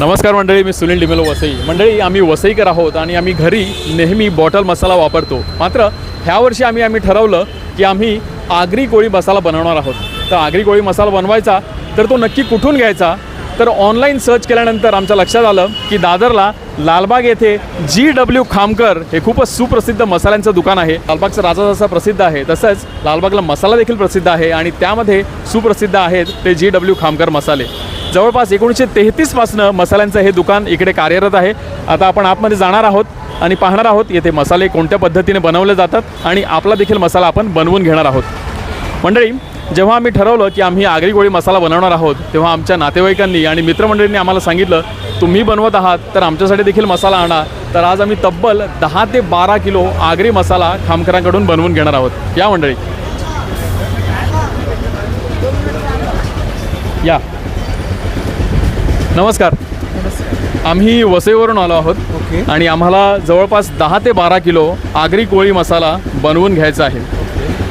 नमस्कार मंडळी मी सुनील डिमेलो वसई. मंडळी आम्ही वसईकर आहोत आणि आम्ही घरी नेहमी बॉटल मसाला वापरतो. मात्र ह्या वर्षी आम्ही आम्ही ठरवलं की आम्ही आगरी कोळी मसाला बनवणार आहोत. तर आगरी कोळी मसाला बनवायचा तर तो नक्की कुठून घ्यायचा? तर ऑनलाईन सर्च केल्यानंतर आमच्या लक्षात आलं की दादरला लालबाग येथे जी डब्ल्यू खामकर हे खूपच सुप्रसिद्ध मसाल्यांचं दुकान आहे. लालबागचा राजा जसा प्रसिद्ध आहे तसंच लालबागला मसाला देखील प्रसिद्ध आहे आणि त्यामध्ये सुप्रसिद्ध आहेत ते जी डब्ल्यू खामकर मसाले. जवळपास एकोणीसशे तेहतीसपासनं मसाल्यांचं हे दुकान इकडे कार्यरत आहे. आता आपण आतमध्ये जाणार आहोत आणि पाहणार आहोत येथे मसाले कोणत्या पद्धतीने बनवले जातात आणि आपला देखील मसाला आपण बनवून घेणार आहोत. मंडळी जेव्हा आम्ही ठरवलं की आम्ही आगरी गोळी मसाला बनवणार आहोत तेव्हा आमच्या नातेवाईकांनी आणि मित्रमंडळींनी आम्हाला सांगितलं तुम्ही बनवत आहात तर आमच्यासाठी देखील मसाला आणा. तर आज आम्ही तब्बल दहा ते बारा किलो आगरी मसाला खामकरांकडून बनवून घेणार आहोत. या मंडळी. या. नमस्कार. आम्ही वसईवरून आलो आहोत ओके. आणि आम्हाला जवळपास दहा ते बारा किलो आगरी कोळी मसाला बनवून घ्यायचा आहे.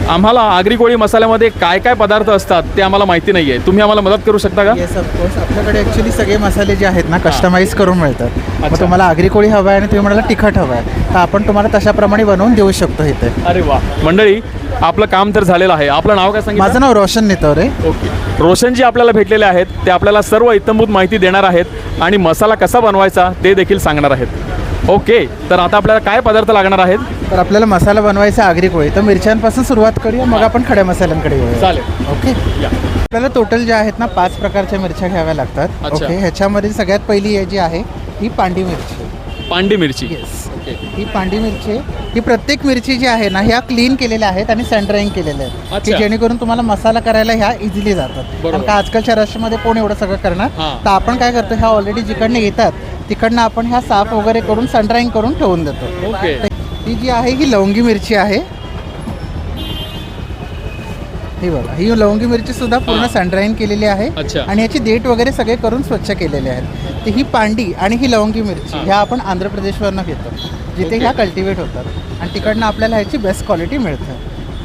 आम्हाला आगरी कोळी मसाल्यामध्ये काय काय पदार्थ असतात ते आम्हाला माहिती नाही आहे तुम्ही आम्हाला मदत करू शकता का? येस ऑफकोर्स आपल्याकडे ॲक्च्युली सगळे मसाले जे आहेत ना कस्टमाइज करून मिळतात. मग अच्छा. तुम्हाला आगरी कोळी हवा आहे आणि तुम्ही म्हणाला तिखट हवं आहे. तर आपण तुम्हाला तशाप्रमाणे बनवून देऊ शकतो इथे. अरे वा. मंडळी आपलं काम तर झालेलं आहे. आपलं नाव काय सांगितलं? माझं नाव रोशन नेतवरे ओके. रोशन जी आपल्याला भेटलेले आहेत. ते आपल्याला सर्व इत्तमभूत माहिती देणार आहेत आणि मसाला कसा बनवायचा ते देखील सांगणार आहेत. ओके. तर आता आपल्याला काय पदार्थ लागणार आहेत? तर आपल्याला मसाला बनवायचा आगरी कोळी. तर मिरच्यांपासून सुरुवात करूया मग आपण खड्या मसाल्यांकडे येऊया. चालेल. ओके? या. आपल्याला टोटल ज्या आहेत ना पाच प्रकारच्या मिरच्या घ्याव्या लागतात. अच्छा. ओके? ह्याच्यामध्ये सगळ्यात पहिली जी आहे ही पांडी मिरची. पांडी मिरची येस ओके ही पांडी मिरची आहे. ही प्रत्येक मिरची जी आहे ना ह्या क्लीन केलेल्या आहेत आणि सँड्राईंग केलेल्या आहेत की अच्छा. जेणेकरून तुम्हाला मसाला करायला ह्या इझिली जातात बरोबर. कारण का आजकालच्या रशमध्ये कोण एवढं सगळं करणार हां. तर आपण काय करतो ह्या ऑलरेडी जिकडनं येतात तिकडनं आपण ह्या साफ वगैरे करून सँड्राईंग करून ठेवून देतो ओके ही जी आहे ही लवंगी मिरची आहे ही बघा ही लवंगी मिरची सुद्धा पूर्ण. सँड्राईन केलेली आहे अच्छा. आणि याची देठ वगैरे सगळे करून स्वच्छ केलेले आहेत तर ही पांडी आणि ही लवंगी मिरची. ह्या आपण आंध्र प्रदेशवरनं घेतो जिथे. ह्या कल्टिवेट होतात आणि तिकडनं आपल्याला ह्याची बेस्ट क्वालिटी मिळते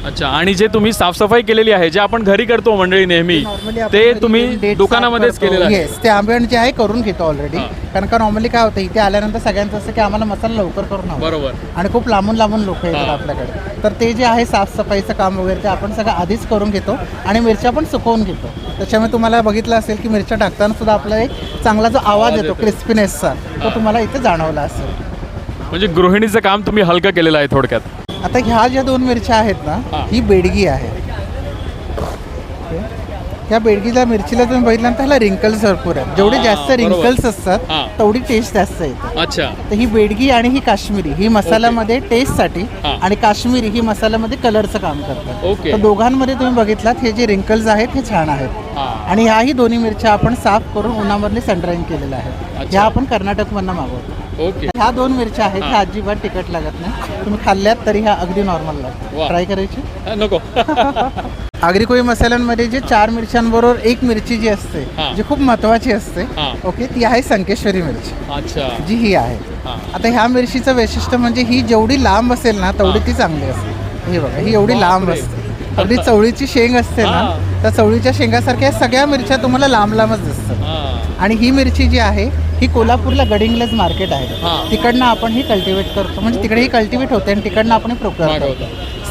अच्छा आणि जे तुम्ही साफसफाई केलेली आहे जे आपण घरी करतो मंडळी नेहमी आपण ते घरी तुम्ही date दुकानामध्येच साफ करतो. केलेलं आहे Yes, ते आंबे जे आहे करून घेतो ऑलरेडी. कारण का नॉर्मली काय होतं इथे आल्यानंतर सगळ्यांचं असं की आम्हाला मसाला लवकर करून हवा बरोबर आणि खूप लांबून लांबून लोक येतात. आपल्याकडे तर ते जे आहे साफसफाईचं काम वगैरे ते आपण सगळं आधीच करून घेतो आणि मिरच्या पण सुकवून घेतो त्याच्यामुळे तुम्हाला बघितलं असेल की मिरच्या टाकताना सुद्धा आपला एक चांगला जो आवाज येतो. क्रिस्पीनेसचा तो. तुम्हाला इथे जाणवला असेल म्हणजे गृहिणीचं काम तुम्ही हलकं केलेलं आहे थोडक्यात आता ह्या ज्या दोन मिरच्या आहेत ना हां. बेडगी आहे ह्या बेडगीला मिरचीला तुम्ही बघितल्यानंतर ह्याला रिंकल्स भरपूर आहेत जेवढे जास्त. रिंकल्स असतात. तेवढी टेस्ट जास्त येते अच्छा तर ही बेडगी आणि ही काश्मीरी ही मसाल्यामध्ये टेस्टसाठी. आणि काश्मीरी ही मसाल्यामध्ये कलरचं काम करतात. तर दोघांमध्ये तुम्ही बघितलात हे जे रिंकल्स आहेत हे छान आहेत आणि ह्याही दोन्ही मिरच्या आपण साफ करून उन्हामधले सनड्राईन केलेल्या आहेत. ह्या आपण कर्नाटकमधनं मागवतो ओके ह्या दोन मिरच्या आहेत. ह्या अजिबात तिखट लागत नाही तुम्ही खाल्ल्यात तरी ह्या अगदी नॉर्मल वा. लागतात ट्राय करायची नको आगरी कोळी मसाल्यांमध्ये जे चार मिरच्यांबरोबर एक मिरची जी असते हां. जी खूप महत्वाची असते हां. ओके ती आहे संकेश्वरी मिरची अच्छा जी ही आहे हां आता ह्या मिरचीचं वैशिष्ट्य म्हणजे ही जेवढी लांब असेल ना तेवढी ती चांगली असते हे बघा ही एवढी लांब बापरे. असते अगदी चवळीची शेंग असते ना हां. त्या चवळीच्या शेंगासारख्या सगळ्या मिरच्या तुम्हाला लांब लांबच दिसतात. आणि ही मिरची जी आहे ही कोल्हापूरला गडिंग्लज मार्केट आहे. तिकडनं आपण ही कल्टिवेट करतो. म्हणजे तिकडे ही कल्टिवेट होते आणि तिकडनं आपण प्रोक्युअर. करतो.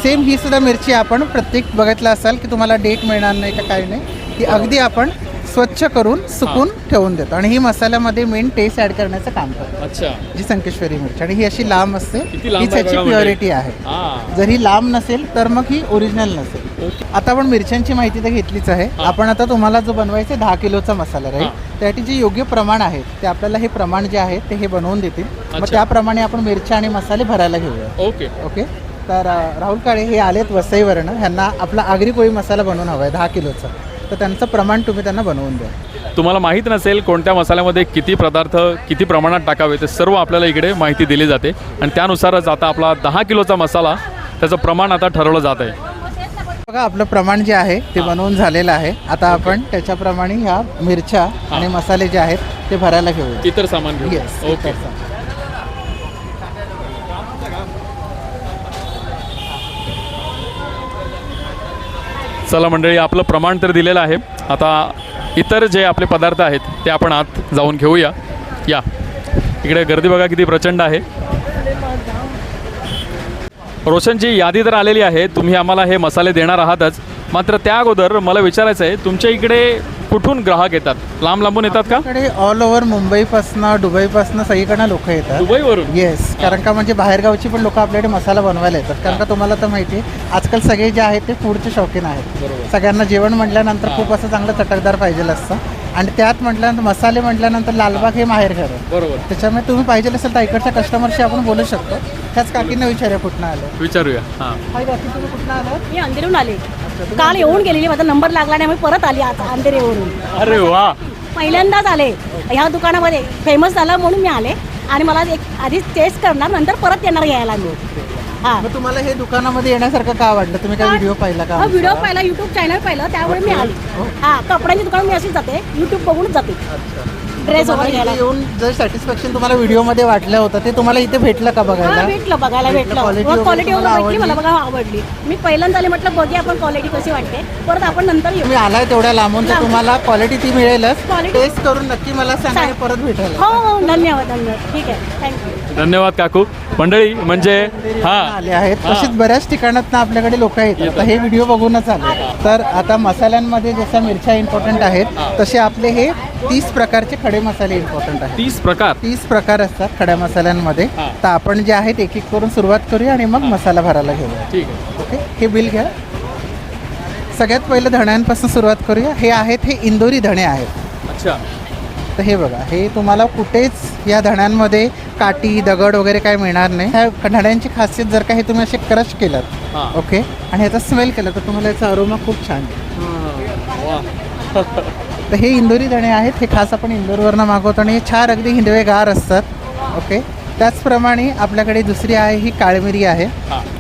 सेम ही सुद्धा मिरची आपण प्रत्येक बघितलं असाल की तुम्हाला डेट मिळणार नाही का काही नाही. ती अगदी आपण स्वच्छ करून सुकून ठेवून देतो. आणि ही मसाल्यामध्ये मेन टेस्ट ॲड करण्याचं काम करतो. अच्छा. जी संकेश्वरी मिरची. आणि ही अशी लांब असते. किती लांब हीच आहे याची बघा म्हणजे. प्युरिटी आहे. हां. जर ही लांब नसेल तर मग ही ओरिजिनल नसेल. ओके. आता आपण मिरच्यांची माहिती तर घेतलीच आहे. हां. आपण आता तुम्हाला जो बनवायचा आहे दहा किलोचा मसाला राहील हां. त्यासाठी जे योग्य प्रमाण आहे ते आपल्याला हे प्रमाण जे आहे ते हे बनवून देतील. मग अच्छा. त्याप्रमाणे आपण मिरच्या आणि मसाले भरायला घेऊया. ओके. ओके? तर अ, राहुल काळे हे आलेत वसईवरनं. ह्यांना आपला आगरी कोळी मसाला बनवून हवा आहे दहा किलोचा. तर त्यांचं प्रमाण तुम्ही त्यांना बनवून द्या. तुम्हाला माहीत नसेल कोणत्या मसाल्यामध्ये किती पदार्थ किती प्रमाणात टाकावे ते सर्व आपल्याला इकडे माहिती दिली जाते. आणि त्यानुसारच आता आपला दहा किलोचा मसाला त्याचं प्रमाण आता ठरवलं जात आहे. बघा आपलं प्रमाण जे आहे ते बनवून झालेलं आहे. आता आपण त्याच्याप्रमाणे ह्या मिरच्या आणि मसाले जे आहेत ते भरायला घेऊया. इतर सामान घेऊ येस ओके. चला मंडळी आपलं प्रमाण तर दिलेलं आहे. आता इतर जे आपले पदार्थ आहेत ते आपण आत जाऊन घेऊया. या. इकडे गर्दी बघा किती प्रचंड आहे. रोशनची यादी तर आलेली आहे. तुम्ही आम्हाला हे मसाले देणार आहातच. मात्र त्या अगोदर मला विचारायचं आहे तुमच्या इकडे कुठून ग्राहक येतात? लांब लांबून येतात का? आपल्याकडे ऑल ओव्हर मुंबईपासनं दुबईपासनं सगळीकडनं लोक येतात. दुबईवरून? येस कारण का म्हणजे बाहेरगावची पण लोक आपल्याकडे मसाला बनवायला येतात. कारण का तुम्हाला तर माहिती आहे आजकाल सगळे जे आहेत ते फूडचे शौकीन आहेत. सगळ्यांना जेवण म्हटल्यानंतर खूप असं चांगलं चटकदार पाहिजे असतं. आणि त्यात म्हटल्यानंतर मसाले म्हटल्यानंतर लालबाग हे माहेर घर आहे. बरोबर. त्याच्यामुळे तुम्ही पाहिजे असेल तर इकडच्या कस्टमरशी आपण बोलू शकतो. त्याच काकींना विचारूया कुठनं आलं. विचारूया. हां. हाय काकी तुम्ही कुठनं आलं मी अंधेरीहून आले. काल येऊन गेलेली माझा नंबर लागला नाही मी परत आली आता अंधेरीवरून अरे वा. पहिल्यांदाच आले. ह्या दुकानामध्ये फेमस झालं म्हणून मी आले. आणि मला एक आधी टेस्ट करणार नंतर परत येणार घ्यायला मी. हा. मग तुम्हाला हे दुकानामध्ये येण्यासारखं का वाटलं? तुम्ही काय व्हिडिओ पाहिला का हा व्हिडिओ पाहिला युट्यूब चॅनल पाहिलं त्यामुळे मी आले. हा कपड्यांची दुकान मी अशीच जाते युट्यूब बघूनच जाते. ड्रेस वगैरे घ्यायला. येऊन जर सॅटिस्फॅक्शन तुम्हाला व्हिडिओमध्ये वाटलं होतं ते तुम्हाला इथे भेटलं का हा बघायला भेटलं बघायला भेटलं, क्वालिटी वगैरे तुम्हाला भेटली मला आवडली? बघा आवडली. मी पहिल्यांदा आले म्हटलं बघूया आपण क्वालिटी कशी वाटते. परत आपण नंतर येऊ. तुम्ही आलाय तेवढ्या लांबून तर. तुम्हाला क्वालिटी ती मिळेलच. Quality- टेस्ट करून नक्की मला सांगा परत भेटेल हो हो धन्यवाद धन्यवाद. ठीक आहे थँक्यू धन्यवाद काकू. मंडळी म्हणजे हां. आले आहेत. हा. तसेच बऱ्याच ठिकाणात आपल्याकडे लोक येतात. आता हे व्हिडिओ बघूनच आले. तर आता मसाल्यांमध्ये जशा मिरच्या इम्पॉर्टंट आहेत तसे आपले हे तीस प्रकारचे खडे मसाले इम्पॉर्टंट आहेत. तीस प्रकार? तीस प्रकार असतात खड्या मसाल्यांमध्ये. हा. तर आपण जे आहेत एक एक करून सुरुवात करूया आणि मग मसाला भरायला घेऊया. ठीक आहे. ओके? हे बिल घ्या. सगळ्यात पहिलं धण्यांपासून सुरुवात करूया. हे आहेत हे इंदोरी धणे आहेत. अच्छा. तर हे बघा हे तुम्हाला कुठेच या धण्यांमध्ये काठी दगड वगैरे काय मिळणार नाही. ह्या धण्यांची खासियत जर का हे तुम्ही असे क्रश केलं हां. ओके? आणि ह्याचा स्मेल केला तर तुम्हाला याचा अरोमा खूप छान येईल. वा. तर हे इंदोरी धणे आहेत हे खास आपण इंदोरवरनं मागवतो आणि हे छान अगदी हिरवेगार असतात ओके त्याचप्रमाणे आपल्याकडे दुसरी आहे ही काळी मिरी आहे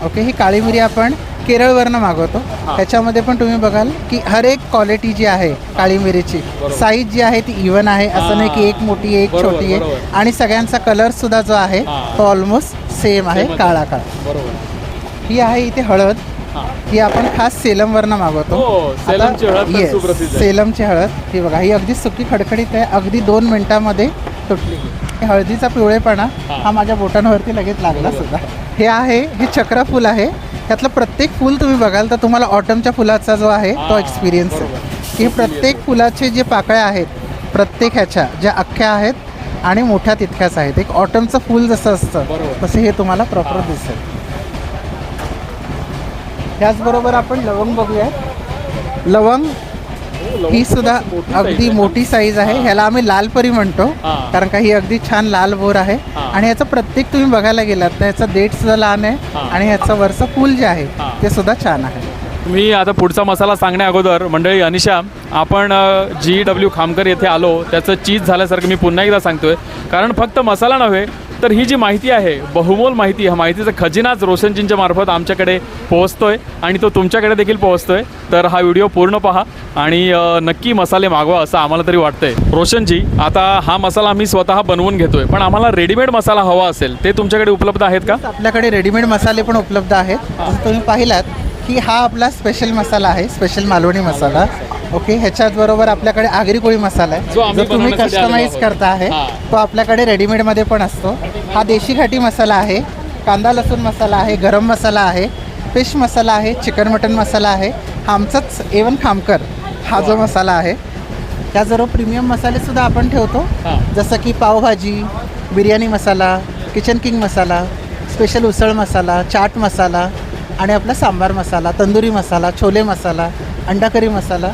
ओके ही काळी मिरी आपण केरळवरनं मागवतो. त्याच्यामध्ये पण तुम्ही बघाल की हर एक क्वालिटी जी आहे काळी मिरीची साईज जी आहे ती इव्हन आहे असं नाही की एक मोठी एक छोटी आहे. आणि सगळ्यांचा कलर सुद्धा जो आहे. तो ऑलमोस्ट सेम आहे काळा काळा ही आहे इथे हळद. हां ही आपण खास सेलमवरनं मागवतो. हो, सेलमची आता- हळद तर Yes, सुप्रसिद्ध आहे. सेलमची हळद. ही बघा ही अगदी सुकी खडखडीत आहे. अगदी दोन मिनिटामध्ये तुटली. हे हळदीचा पिवळेपणा हा. हा माझ्या बोटांवरती लगेच लागला सुद्धा. हे आहे हे चक्र फुल आहे. त्यातलं प्रत्येक फुल तुम्ही बघाल तर तुम्हाला ऑटमच्या फुलाचा जो आहे तो हा, एक्सपिरियन्स आहे. की प्रत्येक फुलाचे जे पाकळ्या आहेत प्रत्येक ह्याच्या ज्या अख्ख्या आहेत आणि मोठ्या तितक्याच आहेत. एक ऑटमचं फुल जसं असतं बरोबर. तसे हे तुम्हाला प्रॉपर दिसेल. त्याचबरोबर आपण लवंग बघूया लवंग ही सुद्धा अगदी मोठी साईज आहे ह्याला आम्ही लालपरी म्हणतो हा. कारण का ही अगदी छान लाल बोर आहे. आणि ह्याचं प्रत्येक तुम्ही बघायला गेलात तर ह्याचं देठ सुद्धा लहान आहे. आणि ह्याचं वरचं फूल जे आहे. ते सुद्धा छान आहे मी आता पुढचा मसाला सांगण्या अगोदर मंडळी अनिशा आपण जी डब्ल्यू खामकर येथे आलो त्याचं चीज झाल्यासारखं मी पुन्हा एकदा सांगतोय कारण फक्त मसाला नव्हे तर ही जी माहिती आहे बहुमोल माहिती ह्या माहितीचा खजिनाच रोशनजींच्या मार्फत आमच्याकडे पोहोचतोय आणि तो तुमच्याकडे देखील पोहोचतोय. तर हा व्हिडिओ पूर्ण पहा आणि नक्की मसाले मागवा असं आम्हाला तरी वाटतंय. रोशनजी आता हा मसाला आम्ही स्वतः बनवून घेतोय पण आम्हाला रेडीमेड मसाला हवा असेल ते तुमच्याकडे उपलब्ध आहेत का? आपल्याकडे रेडीमेड मसाले पण उपलब्ध आहेत. तुम्ही पाहिलात की हा आपला स्पेशल मसाला आहे स्पेशल मालवणी मसाला. ओके ह्याच्याच बरोबर आपल्याकडे आगरी कोळी मसाला जो आहे आम्ही जो तुम्ही बनवण्यासाठी आलेलो कस्टमाइज आहोत. करता आहे हा. तो आपल्याकडे रेडीमेडमध्ये पण असतो. हा देशी घाटी मसाला आहे कांदा लसूण मसाला आहे गरम मसाला आहे फिश मसाला आहे चिकन मटन मसाला आहे हा आमचाच एवन खामकर हा जो मसाला आहे. त्याचबरोबर प्रीमियम मसालेसुद्धा आपण ठेवतो. हां. जसं की पावभाजी बिर्याणी मसाला किचन किंग मसाला स्पेशल उसळ मसाला चाट मसाला आणि आपला सांबार मसाला तंदुरी मसाला छोले मसाला अंडा करी मसाला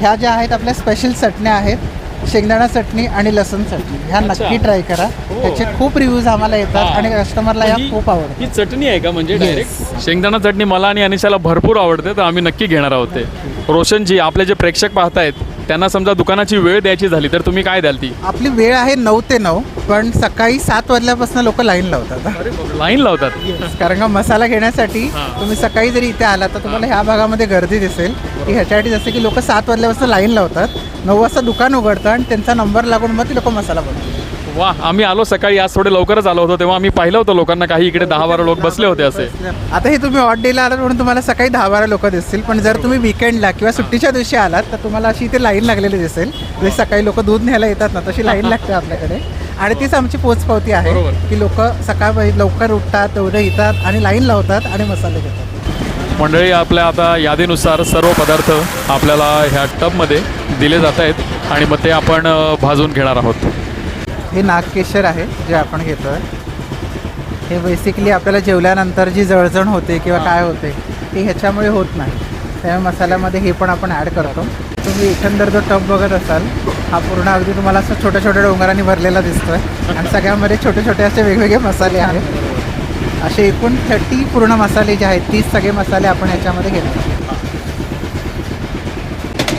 ह्या ज्या आहेत आपल्या स्पेशल चटण्या आहेत शेंगदाणा चटणी आणि लसूण चटणी ह्या अच्छा. नक्की ट्राय करा हो. ह्याचे खूप रिव्ह्यूज आम्हाला येतात हां. आणि कस्टमरला या ही- खूप आवडतात ही चटणी आहे का म्हणजे Yes. डायरेक्ट शेंगदाणा चटणी मला आणि अनिशाला भरपूर आवडते तर आम्ही नक्की घेणार आहोत ते रोशनजी आपले जे प्रेक्षक पाहतायत त्यांना समजा दुकानाची वेळ द्यायची झाली तर तुम्ही काय द्याल ती आपली वेळ आहे नऊ ते नऊ पण सकाळी सात वाजल्यापासून लोक लाईन लावतात. लाईन लावतात? कारण का मसाला घेण्यासाठी. तुम्ही सकाळी जरी इथे आलात तर तुम्हाला ह्या भागामध्ये गर्दी दिसेल. की ह्याच्यासाठी जसं की लोक सात वाजल्यापासून लाईन लावतात नऊ वाजता दुकान उघडतं आणि त्यांचा नंबर लागून मग ती लोक मसाला बनवतात. वा आम्ही आलो सकाळी आज थोडे लवकरच आलो होतो तेव्हा आम्ही पाहिलं होतं लोकांना काही इकडे दहा बारा लोक बसले होते असे. आता हे तुम्ही ऑट डेला आलात म्हणून तुम्हाला सकाळी दहा बारा लोक दिसतील पण जर तुम्ही विकेंडला किंवा सुट्टीच्या दिवशी आलात तर तुम्हाला अशी इथे लाईन लागलेली दिसेल. जशी सकाळी लोक दूध न्यायला येतात ना तशी लाईन लागते आपल्याकडे. आणि तीच आमची पोचपावती आहे बरोबर. की लोक सकाळ लवकर उठतात तेवढे येतात आणि लाईन लावतात आणि मसाले घेतात. मंडळी आपल्या आता यादीनुसार सर्व पदार्थ आपल्याला ह्या टबमध्ये दिले जात आहेत आणि मग ते आपण अ, भाजून घेणार आहोत. हे नागकेशर आहे जे आपण घेतोय. हे बेसिकली आपल्याला जेवल्यानंतर जी जळजण होते किंवा काय होते ते ह्याच्यामुळे होत नाही. त्यामुळे मसाल्यामध्ये हे पण आपण ॲड करतो. तुम्ही एकंदर जो टब बघत असाल हा पूर्ण अगदी तुम्हाला असं छोट्या छोट्या डोंगरांनी भरलेला दिसतोय. आणि सगळ्यामध्ये छोटे छोटे असे वेगवेगळे मसाले आहेत. असे एकूण थर्टी पूर्ण मसाले जे आहेत तीस सगळे मसाले आपण याच्यामध्ये घेतो.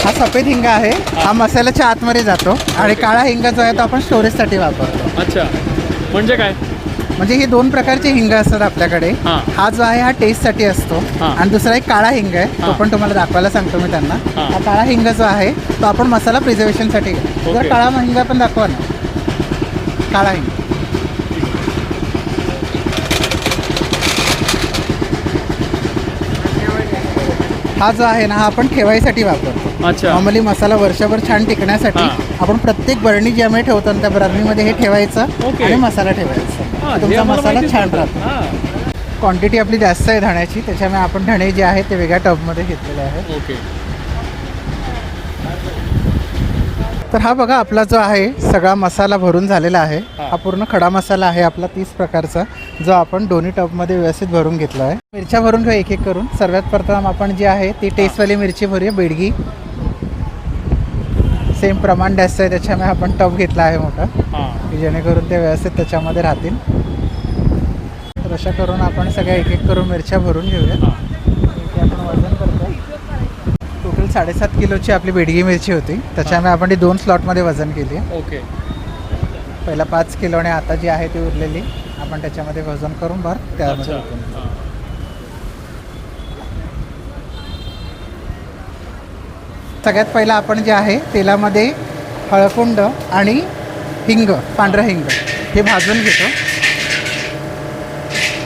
हा सफेद हिंगा आहे. हा मसाल्याच्या आतमध्ये जातो. आणि काळा हिंग जो आहे तो आपण स्टोरेजसाठी वापरतो. अच्छा. म्हणजे काय? म्हणजे हे दोन प्रकारचे हिंग असतात आपल्याकडे हां. हा जो आहे हा टेस्टसाठी असतो हां. आणि दुसरा एक काळा हिंग आहे तो हां. पण तुम्हाला दाखवायला सांगतो मी त्यांना हां. हा काळा हिंग जो आहे तो आपण मसाला प्रिझर्वेशनसाठी घेतो ओके. जर काळा हिंग पण दाखवा ना काळा हिंग हा जो आहे ना हा आपण ठेवायसाठी वापरतो अच्छा नॉर्मली मसाला वर्षभर छान टिकण्यासाठी हां. आपण प्रत्येक बरणी जी आम्ही ठेवतो ना, त्या बरणीमध्ये हे ठेवायचं ओके. आणि मसाला ठेवायचा तुमचा मसाला छान राहतो. क्वांटिटी आपली जास्त आहे धण्याची त्याच्यामुळे आपण धणे जे आहेत ते वेगळ्या टबमध्ये घेतलेले आहेत. ओके. तर हा बघा आपला जो आहे सगळा मसाला भरून झालेला आहे. हा. हा पूर्ण खडा मसाला आहे आपला तीस प्रकारचा जो आपण दोन्ही टबमध्ये व्यवस्थित भरून घेतला आहे. मिरच्या भरून घेऊ एक एक करून. सर्वात प्रथम आपण जी आहे ती टेस्टवाली मिरची भरूया बेडगी. सेम प्रमाण जास्त आहे त्याच्यामुळे आपण टब घेतला आहे मोठा. हां. की जेणेकरून ते व्यवस्थित त्याच्यामध्ये राहतील. तर अशा करून आपण सगळ्या एक एक करून मिरच्या भरून घेऊया. आपण वजन करतो टोटल साडेसात किलोची आपली बेडगी मिरची होती. त्याच्यामुळे आपण ती दोन स्लॉटमध्ये वजन केली ओके. पहिला पाच किलो आणि आता जी आहे ती उरलेली आपण त्याच्यामध्ये वजन करून भर त्यामध्ये अच्छा ओतून. हां. सगळ्यात पहिला आपण जे आहे तेलामध्ये हळकुंड आणि हिंग पांढरं हिंग हे भाजून घेतो.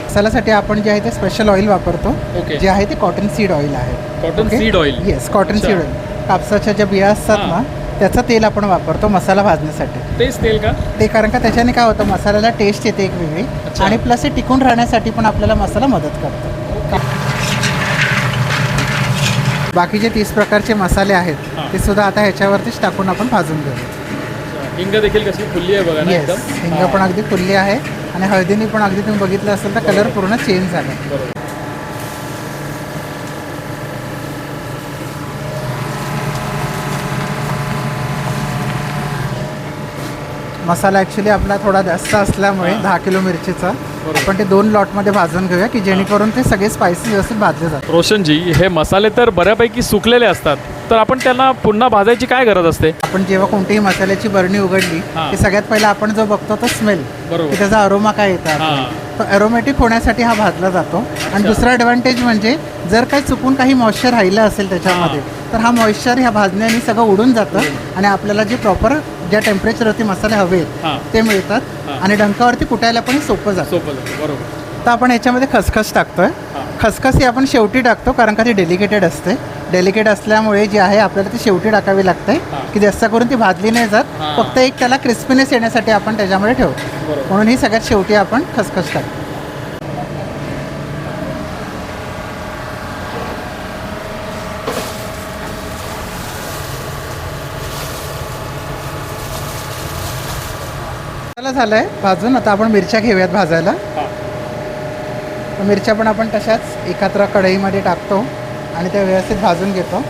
मसाल्यासाठी आपण जे आहे ते स्पेशल ऑइल वापरतो. ओके. जे आहे ते कॉटन सीड ऑइल आहे. Cottonseed oil yes cotton. Seed oil कापसाच्या ज्या बिया असतात. ना त्याचं तेल आपण वापरतो मसाला भाजण्यासाठी. तेच तेल का? ते कारण का त्याच्याने काय होतं मसाल्याला टेस्ट येते एक वेगळी. आणि प्लस हे टिकून राहण्यासाठी पण आपल्याला मसाला मदत करतो. बाकीचे तीस प्रकारचे मसाले आहेत हां. ते सुद्धा आता ह्याच्यावरतीच टाकून आपण भाजून घेऊ. हिंग देखील कशी फुल्ली आहे बघा ना येस एकदम? हिंग. पण अगदी फुलली आहे आणि हळदीने पण अगदी तुम्ही बघितलं असेल तर कलर पूर्ण चेंज झाला. बरोबर. मसाला ॲक्च्युली आपला थोडा जास्त असल्यामुळे. दहा किलो मिरचीचा. आपण ते दोन लॉटमध्ये भाजून घेऊया की जेणेकरून ते सगळे स्पायसी व्यवस्थित भाजले जातात रोशनजी हे मसाले तर बऱ्यापैकी सुकलेले असतात तर आपण त्यांना पुन्हा भाजायची काय गरज असते आपण जेव्हा कोणतीही मसाल्याची बरणी उघडली. की सगळ्यात पहिला आपण जो बघतो तो स्मेल. की त्याचा अरोमा काय येतात. तो अरोमॅटिक होण्यासाठी हा भाजला जातो. आणि. दुसरा ॲडव्हान्टेज म्हणजे जर काही चुकून काही मॉइश्चर राहिलं असेल त्याच्यामध्ये तर हा मॉइश्चर ह्या भाजण्याने सगळं उडून जातं आणि आपल्याला जे प्रॉपर ज्या टेम्परेचरवरती मसाले हवे ते मिळतात. आणि डंकावरती कुटायला पण सोपं जातं. सोपं जातं, बरोबर. तर आपण याच्यामध्ये खसखस टाकतोय. खसखस ही आपण शेवटी टाकतो कारण का ती डेलिकेटेड असते. डेलिकेट असल्यामुळे जी आहे आपल्याला ती शेवटी टाकावी लागते. की जास्त करून ती भाजली नाही जात. फक्त एक त्याला क्रिस्पीनेस येण्यासाठी आपण त्याच्यामध्ये ठेवतो. म्हणून ही सगळ्यात शेवटी आपण खसखस टाकतो. मसाला झाला आहे भाजून. आता आपण मिरच्या घेऊयात भाजायला. मिरच्या पण आपण तशाच एकत्र कढईमध्ये टाकतो. आणि त्या व्यवस्थित भाजून घेतो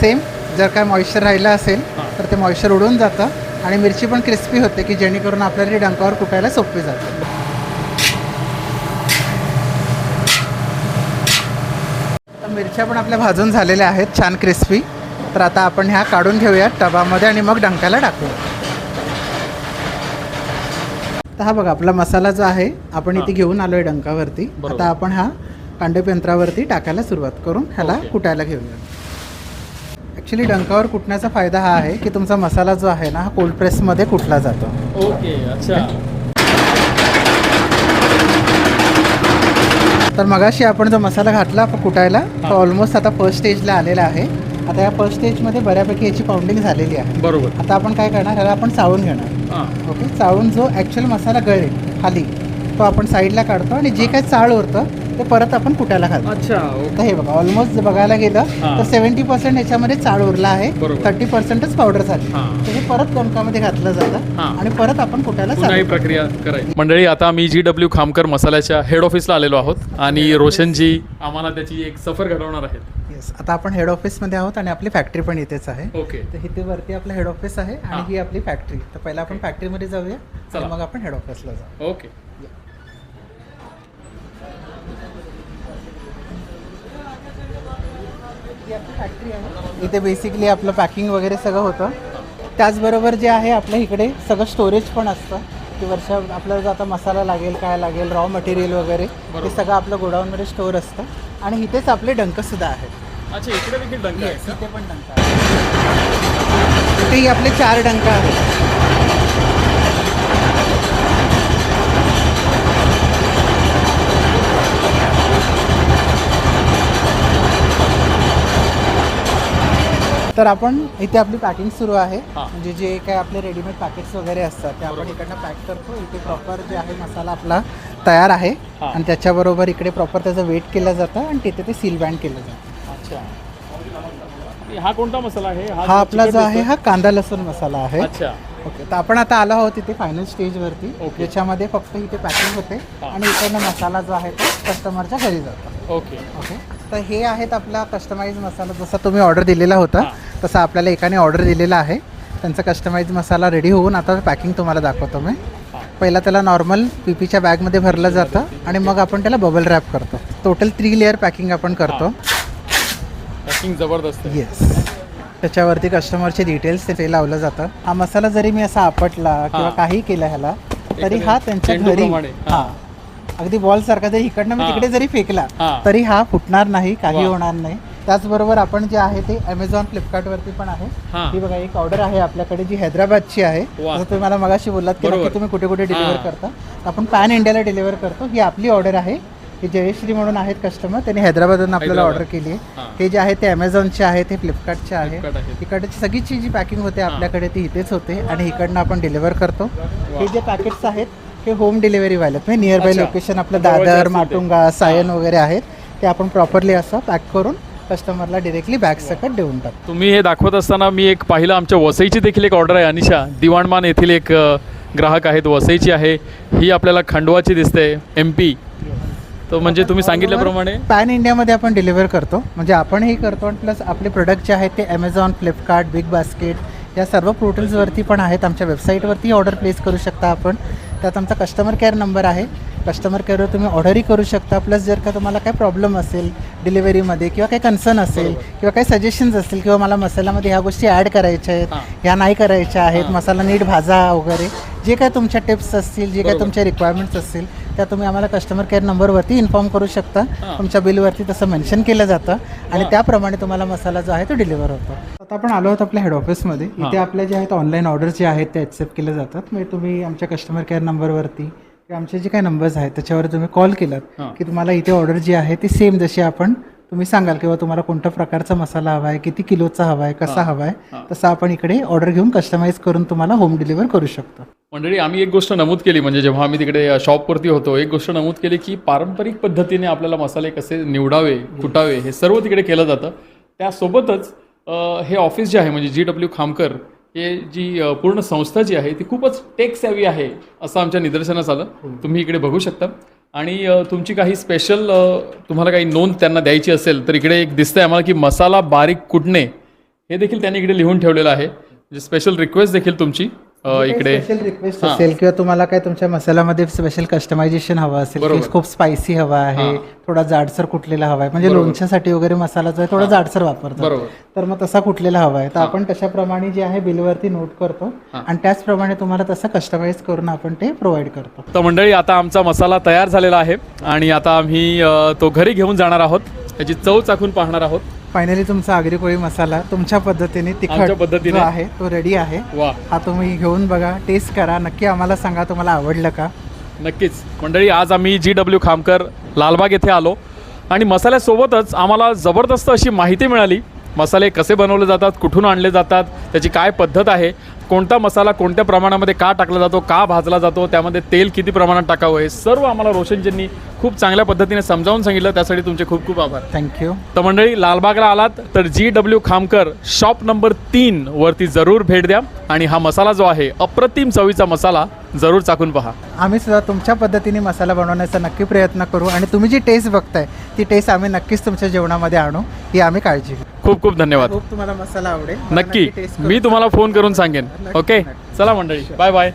सेम जर काय मॉइश्चर राहिलं असेल. तर ते मॉइश्चर उडून जातं आणि मिरची पण क्रिस्पी होते की जेणेकरून आपल्याला ती डंकावर कुटायला सोपी जाते मिरच्या पण आपल्या भाजून झालेल्या आहेत छान क्रिस्पी तर आता आपण ह्या काढून घेऊया टबामध्ये आणि मग डंकाला टाकूया तर हा बघा आपला मसाला जो आहे आपण इथे. घेऊन आलोय डंकावरती. आता आपण हा कांडेप यंत्रावरती टाकायला सुरुवात करून ह्याला. कुटायला घेऊया. ॲक्च्युली डंकावर कुटण्याचा फायदा हा आहे की तुमचा मसाला जो आहे ना हा कोल्ड प्रेसमध्ये कुटला जातो. ओके अच्छा. तर मगाशी आपण जो मसाला घातला कुटायला तो. ऑलमोस्ट आता फर्स्ट स्टेजला आलेला आहे. आता या फर्स्ट स्टेजमध्ये बऱ्यापैकी याची पाऊंडिंग झालेली आहे. बरोबर. आता आपण काय करणार ह्याला आपण चाळून घेणार. ओके? चाळून जो ॲक्च्युअल मसाला गळेल खाली तो आपण साईडला काढतो आणि जे काय चाळ उरतं ते परत आपण कुटायला घालतो अच्छा तर हे बघा ऑलमोस्ट बघायला गेलं हां. तर सेव्हन्टी पर्सेंट याच्यामध्ये चाळ उरला आहे बरोबर. थर्टी पर्सेंटच पावडर झाली. हां. तर हे परत गणकामध्ये घातलं जातं हां. आणि परत आपण कुटायला पुन्हा ही चालू प्रक्रिया करायची. मंडळी आता आम्ही जी डब्ल्यू खामकर मसाल्याच्या हेड ऑफिसला आलेलो आहोत आणि रोशनजी आम्हाला त्याची एक सफर घडवणार आहेत. येस आता आपण हेड ऑफिसमध्ये आहोत आणि आपली फॅक्टरी पण इथेच आहे. ओके तर इथे वरती आपलं हेड ऑफिस आहे आणि हां. ही आपली फॅक्टरी तर पहिला आपण फॅक्टरीमध्ये जाऊया चला. आणि मग आपण हेड ऑफिसला जाऊ. ओके ही आपली फॅक्टरी आहे. इथे बेसिकली आपलं पॅकिंग वगैरे सगळं होतं. त्याचबरोबर जे आहे आपल्या इकडे सगळं स्टोरेज पण असतं. की वर्षा आपल्याला जर आता मसाला लागेल काय लागेल रॉ मटेरियल वगैरे. ते सगळं आपलं गोडाऊनमध्ये स्टोअर असतं. आणि इथेच आपले डंकसुद्धा आहेत. अच्छा इकडे देखील डंक आहे Yes, इथे पण डंक आहे इथेही आपले चार डंक आहेत. तर आपण इथे आपली पॅकिंग सुरू आहे. हां. म्हणजे जे काय आपले रेडीमेड पॅकेट्स वगैरे असतात ते आपण इकडनं पॅक करतो. इथे प्रॉपर जे आहे मसाला आपला तयार आहे. हां. आणि त्याच्याबरोबर इकडे प्रॉपर त्याचं वेट केलं जातं आणि तिथे ते सील बँड केलं जातं. अच्छा. हा कोणता मसाला आहे? हा आपला जो आहे हा कांदा लसूण मसाला आहे. अच्छा. ओके तर आपण आता आलो आहोत इथे फायनल स्टेजवरती ओके. ज्याच्यामध्ये फक्त इथे पॅकिंग होते हां. आणि इकडनं मसाला जो आहे तो कस्टमरच्या घरी जातो. ओके. ओके. तर हे आहेत आपला कस्टमाइज मसाला. जसा तुम्ही ऑर्डर दिलेला होता. तसा आपल्याला एकाने ऑर्डर दिलेला आहे. त्यांचा कस्टमाइज मसाला रेडी होऊन आता पॅकिंग तुम्हाला दाखवतो मी. पहिला त्याला नॉर्मल पी पीच्या बॅगमध्ये भरलं जातं आणि मग आपण त्याला बबल रॅप करतो. टोटल थ्री लेअर पॅकिंग आपण करतो. पॅकिंग जबरदस्त येस त्याच्यावरती कस्टमरचे डिटेल्स ते लावलं जातं. हा मसाला जरी मी असा आपटला किंवा. काही केलं ह्याला तरी हा त्यांच्या घरी हां. अगदी बॉल सारखा जरी इकडनं मी. तिकडे जरी फेकला. तरी हा फुटणार नाही काही. होणार नाही त्याचबरोबर आपण जे आहे ते अमेझॉन फ्लिपकार्टवरती पण आहे हां. बघा एक ऑर्डर आहे आपल्याकडे जी हैदराबादची आहे. जसं तुम्ही मला मगाशी बोललात की तुम्ही कुठे कुठे डिलिव्हर. करता आपण पॅन इंडियाला डिलिव्हर करतो ही आपली ऑर्डर आहे ही जयश्री म्हणून आहेत कस्टमर त्यांनी हैदराबादवरून आपल्याला. ऑर्डर केली आहे हां. जे आहे ते अमेझॉनचे आहे ते फ्लिपकार्टचे आहे. इकडची सगळीची जी पॅकिंग होते आपल्याकडे ती इथेच होते आणि इकडनं आपण डिलिव्हर करतो हे जे पॅकेट्स आहेत हे होम डिलिव्हरी वाले आहेत. म्हणजे नियर बाय अच्छा. लोकेशन आपलं दादर असतील ते. माटुंगा सायन वगैरे आहेत. ते आपण प्रॉपरली असं पॅक करून कस्टमरला डिरेक्टली बॅग सकट देऊन टाकतो. तुम्ही हे दाखवत असताना मी एक पाहिलं आमच्या वसईची देखील एक ऑर्डर आहे अनिशा. दिवाणमान येथील एक अ, ग्राहक आहेत वसईची आहे. ही आपल्याला खंडवाची दिसते एम पी तर म्हणजे तुम्ही सांगितल्याप्रमाणे पॅन इंडियामध्ये आपण डिलिव्हर करतो. म्हणजे आपणही करतो आणि प्लस आपले प्रोडक्ट जे आहेत ते अमेझॉन फ्लिपकार्ट बिग बास्केट या सर्व पोर्टल्सवरती पण आहेत. आमच्या वेबसाईटवरती ऑर्डर प्लेस करू शकता आपण. त्यात आमचा कस्टमर केअर नंबर आहे कस्टमर केअरवर तुम्ही ऑर्डरही करू शकता प्लस जर का तुम्हाला काय प्रॉब्लेम असेल डिलिव्हरीमध्ये किंवा काही कन्सर्न असेल. किंवा काही सजेशन्स असतील किंवा मला मसाल्यामध्ये ह्या गोष्टी ॲड करायच्या आहेत. ह्या नाही करायच्या आहेत. मसाला नीट भाजा वगैरे जे काय तुमच्या टिप्स असतील जे काय. तुमच्या रिक्वायरमेंट्स असतील त्या तुम्ही आम्हाला कस्टमर केअर नंबरवरती इन्फॉर्म करू शकता. तुमच्या बिलवरती तसं मेन्शन केलं जातं आणि. त्याप्रमाणे तुम्हाला मसाला जो आहे तो डिलिव्हर होतो आता आपण आलो आहोत आपल्या हेड ऑफिसमध्ये. इथे आपल्या जे आहेत ऑनलाईन ऑर्डर्स जे आहेत ते ॲक्सेप्ट केले जातात म्हणजे तुम्ही आमच्या कस्टमर केअर नंबरवरती किंवा आमचे जे काही नंबर्स आहेत त्याच्यावर तुम्ही कॉल केलात. की तुम्हाला इथे ऑर्डर जी आहे ती सेम जशी आपण तुम्ही सांगाल किंवा तुम्हाला कोणत्या प्रकारचा मसाला हवा आहे किती किलोचा हवा आहे कसा हां. हवा आहे हां. तसा आपण इकडे ऑर्डर घेऊन कस्टमाइज करून तुम्हाला होम डिलिव्हर करू शकतो मंडळी आम्ही एक गोष्ट नमूद केली म्हणजे जेव्हा आम्ही तिकडे शॉपवरती होतो एक गोष्ट नमूद केली की पारंपरिक पद्धतीने आपल्याला मसाले कसे निवडावे कुटावे हे सर्व तिकडे केलं जातं त्यासोबतच हे ऑफिस जे आहे म्हणजे जी डब्ल्यू खामकर हे जी पूर्ण संस्था जी आहे ती खूपच टेक सॅवी आहे असं आमच्या निदर्शनास आलं तुम्ही इकडे बघू शकता आणि तुमची काही स्पेशल तुम्हाला काही नोंद त्यांना द्यायची असेल तर इकडे एक दिसतंय आम्हाला की मसाला बारीक कुटणे हे देखील त्यांनी इकडे लिहून ठेवलेलं आहे. म्हणजे स्पेशल रिक्वेस्ट देखील तुमची. इकडे स्पेशल रिक्वेस्ट हां. असेल किंवा तुम्हाला काय तुमच्या मसाल्यामध्ये स्पेशल कस्टमायझेशन हवं असेल बरोबर. की खूप स्पायसी हवा आहे. थोडा जाडसर कुठलेला हवा आहे म्हणजे बरोबर. लोणच्यासाठी वगैरे मसाला जो आहे थोडा जाडसर वापरतो बरोबर तर मग तसा कुठलेला हवा आहे तर आपण तशाप्रमाणे जे आहे बिलवरती नोट करतो हां. आणि त्याचप्रमाणे तुम्हाला तसं कस्टमाइज करून आपण ते प्रोव्हाइड करतो तर मंडळी आता आमचा मसाला तयार झालेला आहे आणि आता आम्ही अ, तो घरी घेऊन जाणार आहोत त्याची चव चाखून पाहणार आहोत फायनली तुमचा आगरी कोळी मसाला तुमच्या पद्धतीने तिखट आमच्या पद्धतीने. जो आहे तो रेडी आहे. वा. हा तुम्ही घेऊन बघा टेस्ट करा. नक्की आम्हाला सांगा तुम्हाला आवडलं का? नक्कीच. मंडळी आज आम्ही जी डब्ल्यू खामकर लालबाग येथे आलो. आणि मसाल्यासोबतच आम्हाला जबरदस्त अशी माहिती मिळाली. मसाले कसे बनवले जातात कुठून आणले जातात त्याची काय पद्धत आहे कोणता मसाला कोणत्या प्रमाणामध्ये का टाकला जातो का भाजला जातो त्यामध्ये तेल किती प्रमाणात टाकावं हे सर्व आम्हाला रोशनजींनी खूप चांगल्या पद्धतीने समजावून सांगितलं. त्यासाठी तुमचे खूप खूप आभार. थँक्यू तर मंडळी लालबागला आलात तर G W Khamkar shop number तीन वरती जरूर भेट द्या. आणि हा मसाला जो आहे अप्रतिम चवीचा मसाला जरूर चाकून पहा. आम्ही सुद्धा तुमच्या पद्धतीने मसाला बनवण्याचा नक्की प्रयत्न करू आणि तुम्ही जी टेस्ट बघताय ती टेस्ट आम्ही नक्कीच तुमच्या जेवणामध्ये आणू ही आम्ही काळजी घेऊ. खूप खूप धन्यवाद. खूप तुम्हाला मसाला आवडेल. मला नक्की करून मी तुम्हाला फोन करून सांगेन. ओके. चला मंडळी. Bye bye